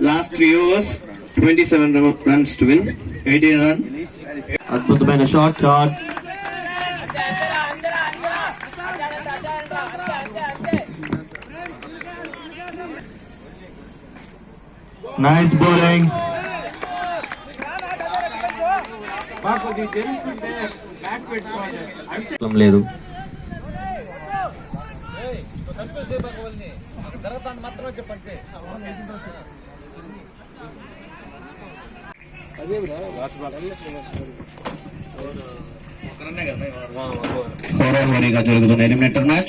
Last three overs, 27 run- runs to win. 18 run. అద్భుతమైన shot shot nice bowling లేదు హోరాహోరీగా జరుగుతున్న eliminator match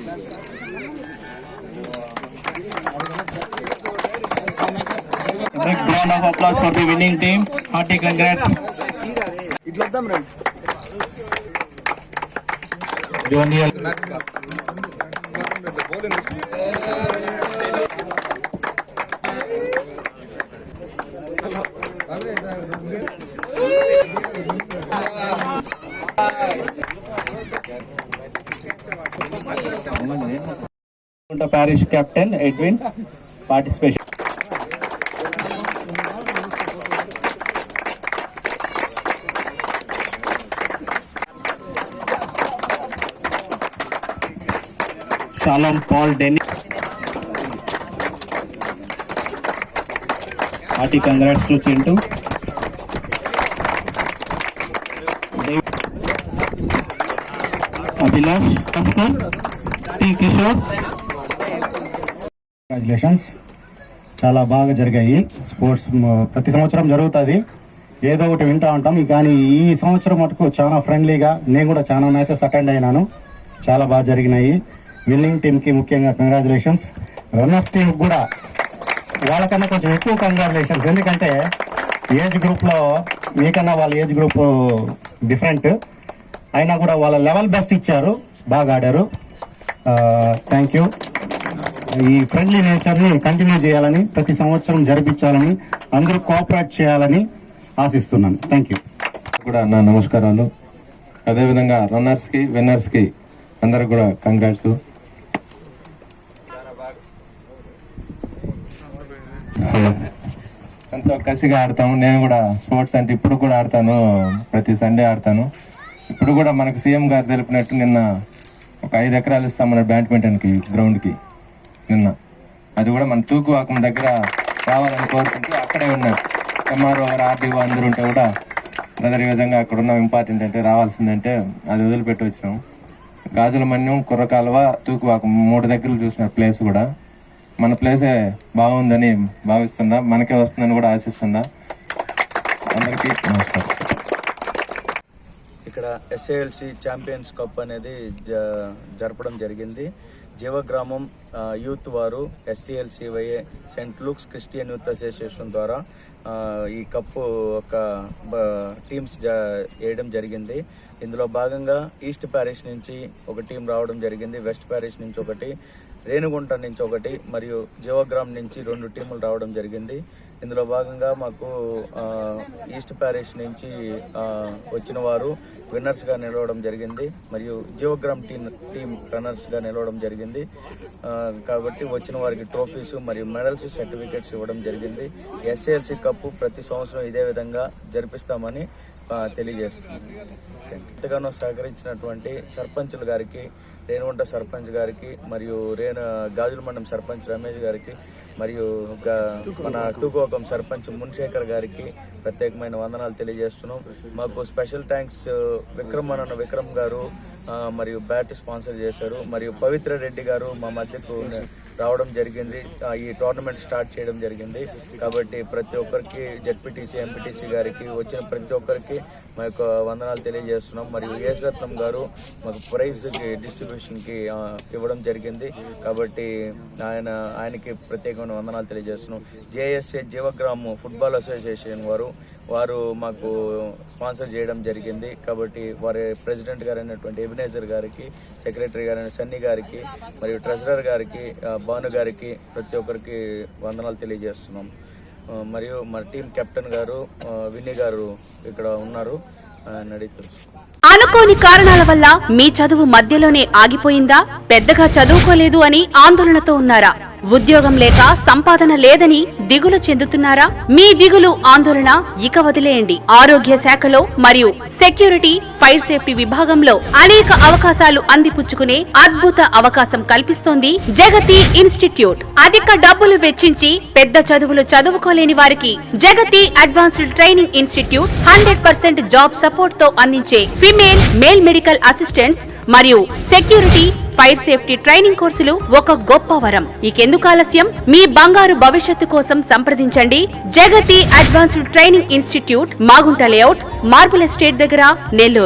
Big round of applause for the winning team. Hearty congrats. Junior. Parish captain Edwin participation. Shalom Paul Dennis. Hearty congrats to Chintu. Abhilash Kaskar. T. Kishore. Congratulations చాలా బాగా జరిగాయి. Sports ప్రతి సంవత్సరం జరుగుతుంది. ఏదో ఒకటి వింటా ఉంటాం. కానీ ఈ సంవత్సరం మటుకు చాలా ఫ్రెండ్లీగా నేను కూడా చాలా మ్యాచెస్ అటెండ్ అయినాను. చాలా బాగా జరిగినాయి. విన్నింగ్ టీంకి ముఖ్యంగా కంగ్రాచులేషన్స్ రన్నర్స్ టీం కూడా వాళ్ళకన్నా కొంచెం ఎక్కువ కంగ్రాచులేషన్స్ ఎందుకంటే ఏజ్ గ్రూప్లో మీకన్నా వాళ్ళ ఏజ్ గ్రూప్ డిఫరెంట్ అయినా కూడా వాళ్ళ లెవెల్ బెస్ట్ ఇచ్చారు. బాగా ఆడారు. థ్యాంక్ యూ ఈ ఫ్రెండ్లీ నేచర్ని కంటిన్యూ చేయాలని ప్రతి సంవత్సరం జరిపించాలని అందరూ కోఆపరేట్ చేయాలని ఆశిస్తున్నాను. థ్యాంక్ యూ కూడా నా నమస్కారాలు. అదేవిధంగా రన్నర్స్కి విన్నర్స్కి అందరికి కూడా కంగ్రాట్స్ ఎంతో కసిగా ఆడతాము. నేను కూడా స్పోర్ట్స్ అంటే ఇప్పుడు కూడా ఆడతాను. ప్రతి సండే ఆడతాను. ఇప్పుడు కూడా మనకు సీఎం గారు తెలిపినట్టు నిన్న ఒక ఐదు ఎకరాలు ఇస్తాం మన బ్యాడ్మింటన్కి గ్రౌండ్కి నిన్న. అది కూడా మన తూకువాకం దగ్గర రావాలని కోరుకుంటూ అక్కడే ఉన్నారు. ఎంఆర్ఓ గారు ఆర్డీఓ అందరూ ఉంటే కూడా బ్రదర్ విధంగా అక్కడ ఉన్న ఇంపార్టెంట్ అంటే రావాల్సిందంటే అది వదిలిపెట్టి వచ్చినాం. గాజుల మన్యం కుర్రకాలువ తూకువాకం మూడు దగ్గరలు చూసిన ప్లేస్ కూడా. మన ప్లేసే బాగుందని భావిస్తుందా? మనకే వస్తుందని కూడా ఆశిస్తుందా? అందరికీ నమస్కారం. ఇక్కడ ఎస్ఏఎల్సి ఛాంపియన్స్ కప్ అనేది జ- జరపడం జరిగింది. జీవగ్రామం యూత్ వారు STLCYA saint Luke's Christian youth association ద్వారా ఈ కప్పు ఒక బ- టీమ్స్ వేయడం జరిగింది. ఇందులో భాగంగా ఈస్ట్ ప్యారిస్ నుంచి ఒక టీం రావడం జరిగింది. వెస్ట్ ప్యారిస్ నుంచి ఒకటి రేణుగుంట నుంచి ఒకటి మరియు జీవగ్రామ్ నుంచి రెండు టీములు రావడం జరిగింది. ఇందులో భాగంగా మాకు ఈస్ట్ ప్యారిస్ నుంచి వచ్చిన వారు విన్నర్స్గా నిలవడం జరిగింది మరియు జీవగ్రామ్ టీం టీం రన్నర్స్గా నిలవడం జరిగింది. కాబట్టి వచ్చిన వారికి ట్రోఫీస్ మరియు మెడల్స్ సర్టిఫికేట్స్ ఇవ్వడం జరిగింది. ఎస్ఏఎల్సి కప్పు ప్రతి సంవత్సరం ఇదే విధంగా జరిపిస్తామని తెలియజేస్తుంది ఎంతగానో సహకరించినటువంటి సర్పంచుల గారికి రేణుగుంట సర్పంచ్ గారికి మరియు రేణు గాజుల మండలం సర్పంచ్ రమేష్ గారికి మరియు ఒక మన తూకోకం సర్పంచ్ మున్శేఖర్ గారికి ప్రత్యేకమైన వందనాలు తెలియజేస్తున్నాం. మాకు స్పెషల్ థ్యాంక్స్ విక్రమ్ అన్న విక్రమ్ గారు మరియు బ్యాట్ స్పాన్సర్ చేశారు. మరియు పవిత్ర రెడ్డి గారు మా మధ్యకు రావడం జరిగింది. ఈ టోర్నమెంట్ స్టార్ట్ చేయడం జరిగింది. కాబట్టి ప్రతి ఒక్కరికి జెడ్పీటీసీ ఎంపీటీసీ గారికి వచ్చిన ప్రతి ఒక్కరికి మా యొక్క వందనాలు తెలియజేస్తున్నాం. మరియు ఏఎస్ రత్నం గారు మాకు ప్రైజ్కి డిస్ట్రిబ్యూషన్కి ఇవ్వడం జరిగింది. కాబట్టి ఆయన ఆయనకి ప్రత్యేకమైన వందనాలు తెలియజేస్తున్నాం. జేఎస్ఏ జీవగ్రామ్ ఫుట్బాల్ అసోసియేషన్ వారు వారు మాకు స్పాన్సర్ చేయడం జరిగింది. కాబట్టి వారి ప్రెసిడెంట్ గారైనటువంటి ఎబినేజర్ గారికి సెక్రటరీ గారైన సన్నీ గారికి మరియు ట్రెజరర్ గారికి భాను గారికి ప్రతి ఒక్కరికి వందనాలు తెలియజేస్తున్నాం. మరియు మన టీం కెప్టెన్ గారు విన్నీ గారు ఇక్కడ ఉన్నారు. అనుకోని కారణాల వల్ల మీ చదువు మధ్యలోనే ఆగిపోయిందా? పెద్దగా చదువుకోలేదు అని ఆందోళనతో ఉన్నారా? ఉద్యోగం లేక సంపాదన లేదని దిగులు చెందుతున్నారా? మీ దిగులు ఆందోళన ఇక వదిలేయండి. ఆరోగ్య శాఖలో మరియు సెక్యూరిటీ ఫైర్ సేఫ్టీ విభాగంలో అనేక అవకాశాలు అందిపుచ్చుకునే అద్భుత అవకాశం కల్పిస్తోంది జగతి ఇన్స్టిట్యూట్. అధిక డబ్బులు వెచ్చించి పెద్ద చదువులు చదువుకోలేని వారికి Jagati advanced training institute hundred percent job సపోర్ట్తో అందించే ఫిమేల్ మేల్ మెడికల్ అసిస్టెంట్స్ మరియు సెక్యూరిటీ ఫైర్ సేఫ్టీ ట్రైనింగ్ కోర్సులు ఒక గొప్ప వరం. ఇకెందుకు ఆలస్యం? మీ బంగారు భవిష్యత్తు కోసం సంప్రదించండి. Jagati advanced training institute Magunta layout marble estate దగ్గర నెల్లూరు.